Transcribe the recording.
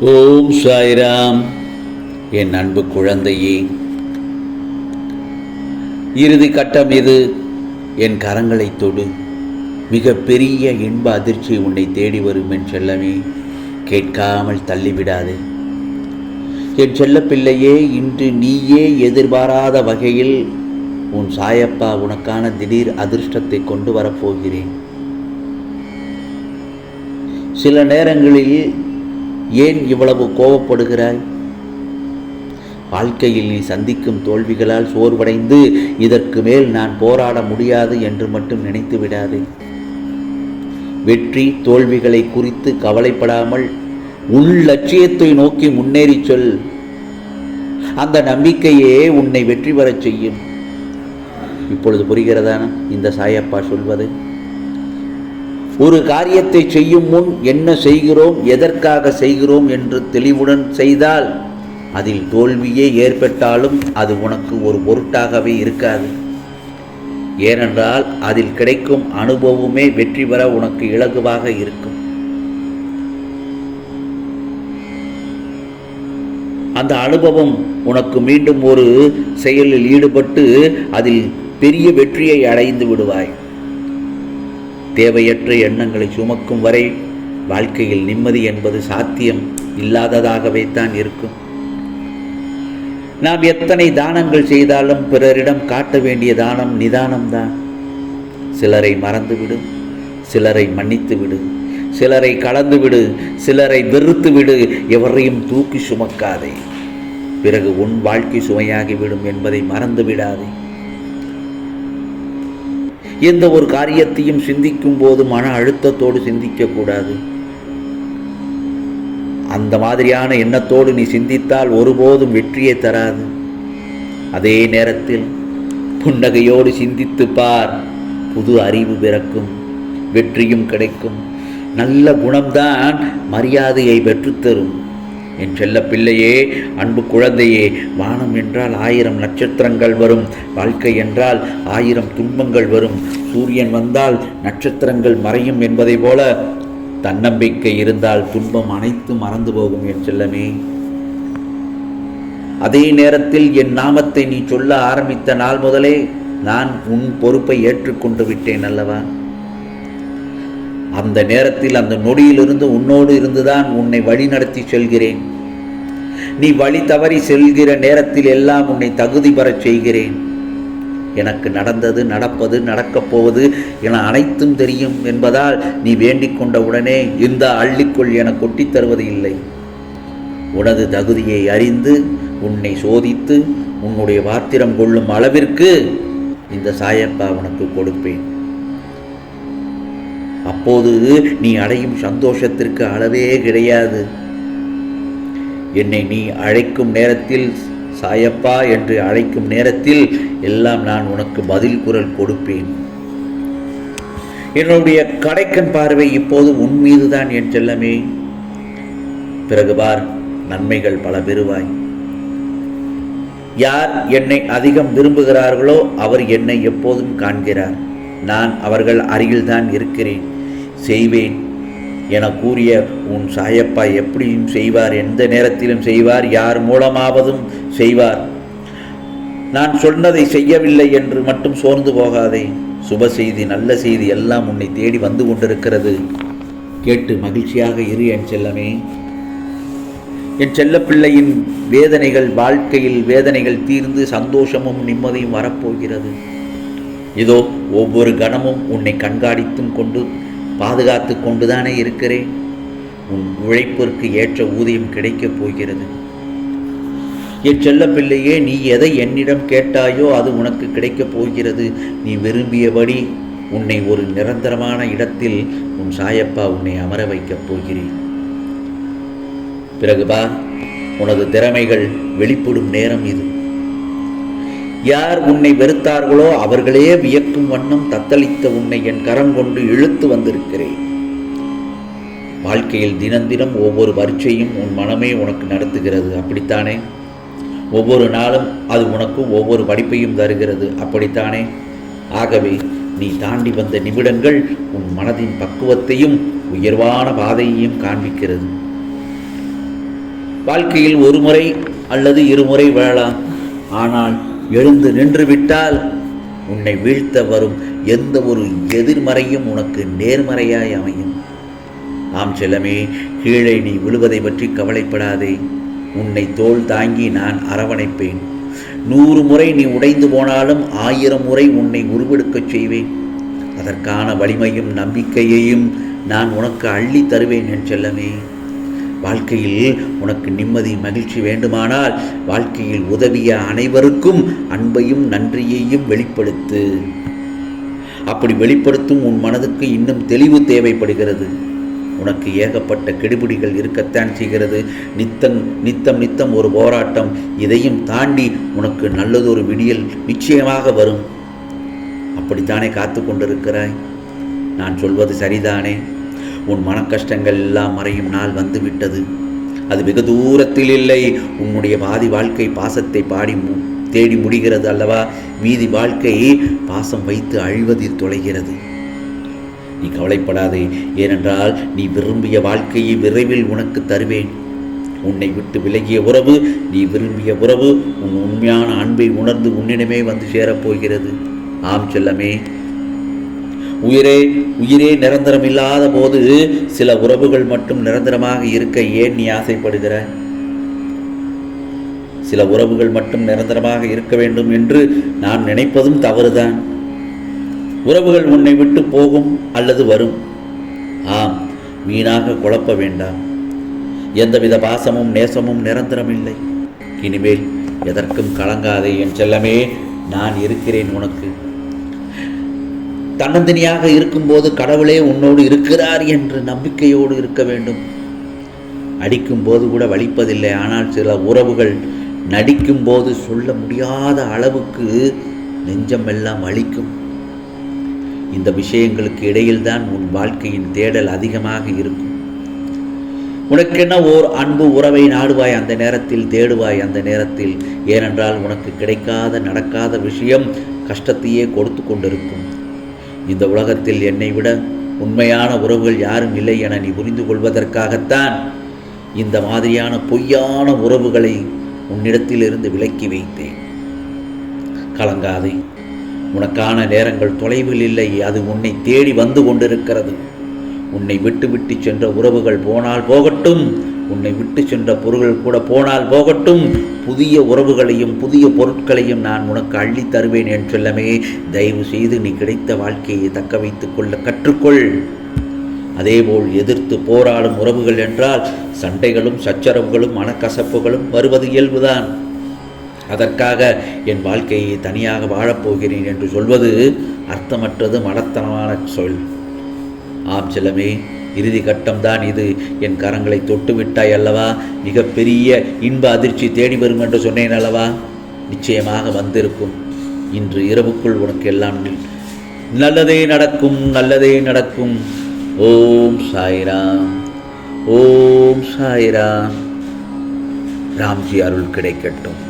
ஓம் சாய்ராம். என் அன்பு குழந்தையே இறுதி கட்டம் இது என் கரங்களை தொடு. மிக பெரிய இன்ப அதிர்ச்சி உன்னை தேடி வரும் என் செல்லமே. கேட்காமல் தள்ளிவிடாதே. என் செல்லப்பிள்ளையே இன்று நீயே எதிர்பாராத வகையில் உன் சாயப்பா உனக்கான திடீர் அதிர்ஷ்டத்தை கொண்டு வரப்போகிறேன் சில நேரங்களில் ஏன் இவ்வளவு கோபப்படுகிறாய் வாழ்க்கையில் நீ சந்திக்கும் தோல்விகளால் சோர்வடைந்து இதற்கு மேல் நான் போராட முடியாது என்று மட்டும் நினைத்து விடாதே. வெற்றி தோல்விகளை குறித்து கவலைப்படாமல் உள் லட்சியத்தை நோக்கி முன்னேறி சொல். அந்த நம்பிக்கையே உன்னை வெற்றி பெறச் செய்யும். இப்பொழுது புரிகிறதான இந்த சாயப்பா சொல்வது? ஒரு காரியத்தை செய்யும் முன் என்ன செய்கிறோம் எதற்காக செய்கிறோம் என்று தெளிவுடன் செய்தால் அதில் தோல்வியே ஏற்பட்டாலும் அது உனக்கு ஒரு பொருட்டாகவே இருக்காது. ஏனென்றால் அதில் கிடைக்கும் அனுபவமே வெற்றி பெற உனக்கு இலகுவாக இருக்கும். அந்த அனுபவம் உனக்கு மீண்டும் ஒரு செயலில் ஈடுபட்டு அதில் பெரிய வெற்றியை அடைந்து விடுவாய். தேவையற்ற எண்ணங்களை சுமக்கும் வரை வாழ்க்கையில் நிம்மதி என்பது சாத்தியம் இல்லாததாகவே தான் இருக்கும். நாம் எத்தனை தானங்கள் செய்தாலும் பிறரிடம் காட்ட வேண்டிய தானம் நிதானம்தான். சிலரை மறந்துவிடு சிலரை மன்னித்து விடு சிலரை கலந்துவிடு சிலரை வெறுத்து விடு எவரையும் தூக்கி சுமக்காதே. பிறகு உன் வாழ்க்கை சுமையாகிவிடும் என்பதை மறந்து விடாதே எந்த ஒரு காரியத்தையும் சிந்திக்கும் போது மன அழுத்தத்தோடு சிந்திக்கக்கூடாது அந்த மாதிரியான எண்ணத்தோடு நீ சிந்தித்தால் ஒருபோதும் வெற்றியை தராது. அதே நேரத்தில் புன்னகையோடு சிந்தித்து பார். புது அறிவு பிறக்கும் வெற்றியும் கிடைக்கும். நல்ல குணம்தான் மரியாதையை பெற்றுத்தரும். என் செல்ல பிள்ளையே அன்பு குழந்தையே வானம் என்றால் ஆயிரம் நட்சத்திரங்கள் வரும் வாழ்க்கை என்றால் ஆயிரம் துன்பங்கள் வரும். சூரியன் வந்தால் நட்சத்திரங்கள் மறையும் என்பதை போல தன்னம்பிக்கை இருந்தால் துன்பம் அனைத்தும் மறந்து போகும் என் செல்லமே. அதே நேரத்தில் என் நாமத்தை நீ சொல்ல ஆரம்பித்த நாள் முதலே நான் உன் பொறுப்பை ஏற்றுக்கொண்டு விட்டேன் அல்லவா? அந்த நேரத்தில் அந்த நொடியிலிருந்து உன்னோடு இருந்துதான் உன்னை வழி நடத்தி செல்கிறேன். நீ வழி தவறி செல்கிற நேரத்தில் எல்லாம் உன்னை தகுதி பெறச் செய்கிறேன். எனக்கு நடந்தது நடப்பது நடக்கப் போவது என அனைத்தும் தெரியும் என்பதால் நீ வேண்டிக் கொண்ட உடனே இந்த அள்ளிக்குள் என கொட்டித் தருவது இல்லை. உனது தகுதியை அறிந்து உன்னை சோதித்து உன்னுடைய பாத்திரம் கொள்ளும் அளவிற்கு இந்த சாயப்பா உனக்கு கொடுப்பேன். அப்போது நீ அடையும் சந்தோஷத்திற்கு அளவே கிடையாது. என்னை நீ அழைக்கும் நேரத்தில் சாயப்பா என்று அழைக்கும் நேரத்தில் எல்லாம் நான் உனக்கு பதில் குரல் கொடுப்பேன். என்னுடைய கடைக்கன் பார்வை இப்போது உன் மீதுதான் என் செல்லமே. பிறகு பார் நன்மைகள் பல பெறுவாய். யார் என்னை அதிகம் விரும்புகிறார்களோ அவர் என்னை எப்போதும் காண்கிறார். நான் அவர்கள் அருகில்தான் இருக்கிறேன். செய்வேன் என கூறிய உன் சாயப்பா எப்படியும் செய்வார்? எந்த நேரத்திலும் செய்வார்? யார் மூலமாவதும் செய்வார். நான் சொன்னதை செய்யவில்லை என்று மட்டும் சோர்ந்து போகாதே. சுப செய்தி நல்ல செய்தி எல்லாம் உன்னை தேடி வந்து கொண்டிருக்கிறது. கேட்டு மகிழ்ச்சியாக இரு என் செல்லமே. என் செல்லப்பிள்ளையின் வேதனைகள் வாழ்க்கையில் வேதனைகள் தீர்ந்து சந்தோஷமும் நிம்மதியும் வரப்போகிறது. இதோ ஒவ்வொரு கணமும் உன்னை கண்காணித்தும் கொண்டு பாதுகாத்து கொண்டுதானே இருக்கிறேன். உன் உழைப்பிற்கு ஏற்ற ஊதியம் கிடைக்கப் போகிறது. என் செல்லப்பிள்ளையே நீ எதை என்னிடம் கேட்டாயோ அது உனக்கு கிடைக்கப் போகிறது. நீ விரும்பியபடி உன்னை ஒரு நிரந்தரமான இடத்தில் உன் சாயப்பா உன்னை அமர வைக்கப் போகிறேன். பிறகு பா உனது திறமைகள் வெளிப்படும் நேரம் இது. யார் உன்னை வெறுத்தார்களோ அவர்களே வியக்கும் வண்ணம் தத்தளித்த உன்னை என் கரம் கொண்டு இழுத்து வந்திருக்கிறேன். வாழ்க்கையில் தினந்தினம் ஒவ்வொரு பரீட்சையும் உன் மனமே உனக்கு நடத்துகிறது. அப்படித்தானே? ஒவ்வொரு நாளும் அது உனக்கும் ஒவ்வொரு படிப்பையும் தருகிறது. அப்படித்தானே? ஆகவே நீ தாண்டி வந்த நிமிடங்கள் உன் மனதின் பக்குவத்தையும் உயர்வான பாதையையும் காண்பிக்கிறது. வாழ்க்கையில் ஒரு முறை அல்லது இருமுறை வாழலாம். ஆனால் எழுந்து நின்றுவிட்டால் உன்னை வீழ்த்த வரும் எந்த ஒரு எதிர்மறையும் உனக்கு நேர்மறையாய் அமையும். ஆம் செல்லமே கீழே நீ விழுவதை பற்றி கவலைப்படாதே. உன்னை தோள் தாங்கி நான் அரவணைப்பேன். நூறு முறை நீ உடைந்து போனாலும் ஆயிரம் முறை உன்னை உருவெடுக்கச் செய்வேன். அதற்கான வலிமையும் நம்பிக்கையையும் நான் உனக்கு அள்ளி தருவேன் என் செல்லமே. வாழ்க்கையில் உனக்கு நிம்மதி மகிழ்ச்சி வேண்டுமானால் வாழ்க்கையில் உதவிய அனைவருக்கும் அன்பையும் நன்றியையும் வெளிப்படுத்து. அப்படி வெளிப்படுத்தும் உன் மனதுக்கு இன்னும் தெளிவு தேவைப்படுகிறது. உனக்கு ஏகப்பட்ட கெடுபிடிகள் இருக்கத்தான் செய்கிறது. நித்தம் நித்தம் நித்தம் ஒரு போராட்டம். இதையும் தாண்டி உனக்கு நல்லதொரு விடியல் நிச்சயமாக வரும். அப்படித்தானே காத்து கொண்டிருக்கிறாய் நான் சொல்வது சரிதானே? உன் மனக்கஷ்டங்கள் எல்லாம் மறையும் நாள் வந்து விட்டது அது வெகு தூரத்தில் இல்லை. உன்னுடைய பாதி வாழ்க்கை பாசத்தை பாடி மு- தேடி முடிகிறது அல்லவா? மீதி வாழ்க்கை பாசம் வைத்து அழிவதில் தொலைகிறது. நீ கவலைப்படாதே. ஏனென்றால் நீ விரும்பிய வாழ்க்கையை விரைவில் உனக்கு தருவேன். உன்னை விட்டு விலகிய உறவு நீ விரும்பிய உறவு உன் உண்மையான அன்பை உணர்ந்து உன்னிடமே வந்து சேரப்போகிறது ஆம் செல்லமே. உயிரே உயிரே நிரந்தரம் இல்லாத போது சில உறவுகள் மட்டும் நிரந்தரமாக இருக்க ஏன் நீ ஆசைப்படுகிற? சில உறவுகள் மட்டும் நிரந்தரமாக இருக்க வேண்டும் என்று நான் நினைப்பதும் தவறுதான். உறவுகள் உன்னை விட்டு போகும் அல்லது வரும். ஆம் வீணாக குழப்ப வேண்டாம். எந்தவித பாசமும் நேசமும் நிரந்தரம் இல்லை இனிமேல் எதற்கும் கலங்காதே என் செல்லமே நான் இருக்கிறேன் உனக்கு. தன்னந்தனியாக இருக்கும்போது கடவுளே உன்னோடு இருக்கிறார் என்று நம்பிக்கையோடு இருக்க வேண்டும். அடிக்கும்போது கூட வலிப்பதில்லை. ஆனால் சில உறவுகள் நடிக்கும்போது சொல்ல முடியாத அளவுக்கு நெஞ்சமெல்லாம் அழிக்கும். இந்த விஷயங்களுக்கு இடையில்தான் உன் வாழ்க்கையின் தேடல் அதிகமாக இருக்கும். உனக்கென்ன ஓர் அன்பு உறவை நாடுவாய்? அந்த நேரத்தில் தேடுவாய். அந்த நேரத்தில் ஏனென்றால் உனக்கு கிடைக்காத நடக்காத விஷயம் கஷ்டத்தையே கொடுத்து கொண்டிருக்கும். இந்த உலகத்தில் என்னை விட உண்மையான உறவுகள் யாரும் இல்லை என நீ புரிந்து கொள்வதற்காகத்தான் இந்த மாதிரியான பொய்யான உறவுகளை உன்னிடத்திலிருந்து விலக்கி வைத்தேன். கலங்காதே. உனக்கான நேரங்கள் தொலைவில் இல்லை. அது உன்னை தேடி வந்து கொண்டிருக்கிறது. உன்னை விட்டு விட்டு சென்ற உறவுகள் போனால் போகட்டும். உன்னை விட்டு சென்ற பொருள்கள் கூட போனால் போகட்டும். புதிய உறவுகளையும் புதிய பொருட்களையும் நான் உனக்கு அள்ளி தருவேன் என் செல்லமே தயவு செய்து நீ கிடைத்த வாழ்க்கையை தக்க வைத்துக் கொள்ள கற்றுக்கொள். அதேபோல் எதிர்த்து போராடும் உறவுகள் என்றால் சண்டைகளும் சச்சரவுகளும் மனக்கசப்புகளும் வருவது இயல்புதான். அதற்காக என் வாழ்க்கையை தனியாக வாழப்போகிறேன் என்று சொல்வது அர்த்தமற்றது மடத்தனமான சொல். ஆம் செல்லமே. இறுதி கட்டம்தான் இது. என் கரங்களை தொட்டு விட்டாய் அல்லவா? மிகப்பெரிய இன்ப அதிர்ச்சி தேடி வரும் என்று சொன்னேன் அல்லவா? நிச்சயமாக வந்திருக்கும். இன்று இரவுக்குள் உனக்கு எல்லாம் நல்லதே நடக்கும் நல்லதே நடக்கும். ஓம் சாய்ராம். ஓம் சாய்ராம். ராம்ஜி அருள் கிடைக்கட்டும்.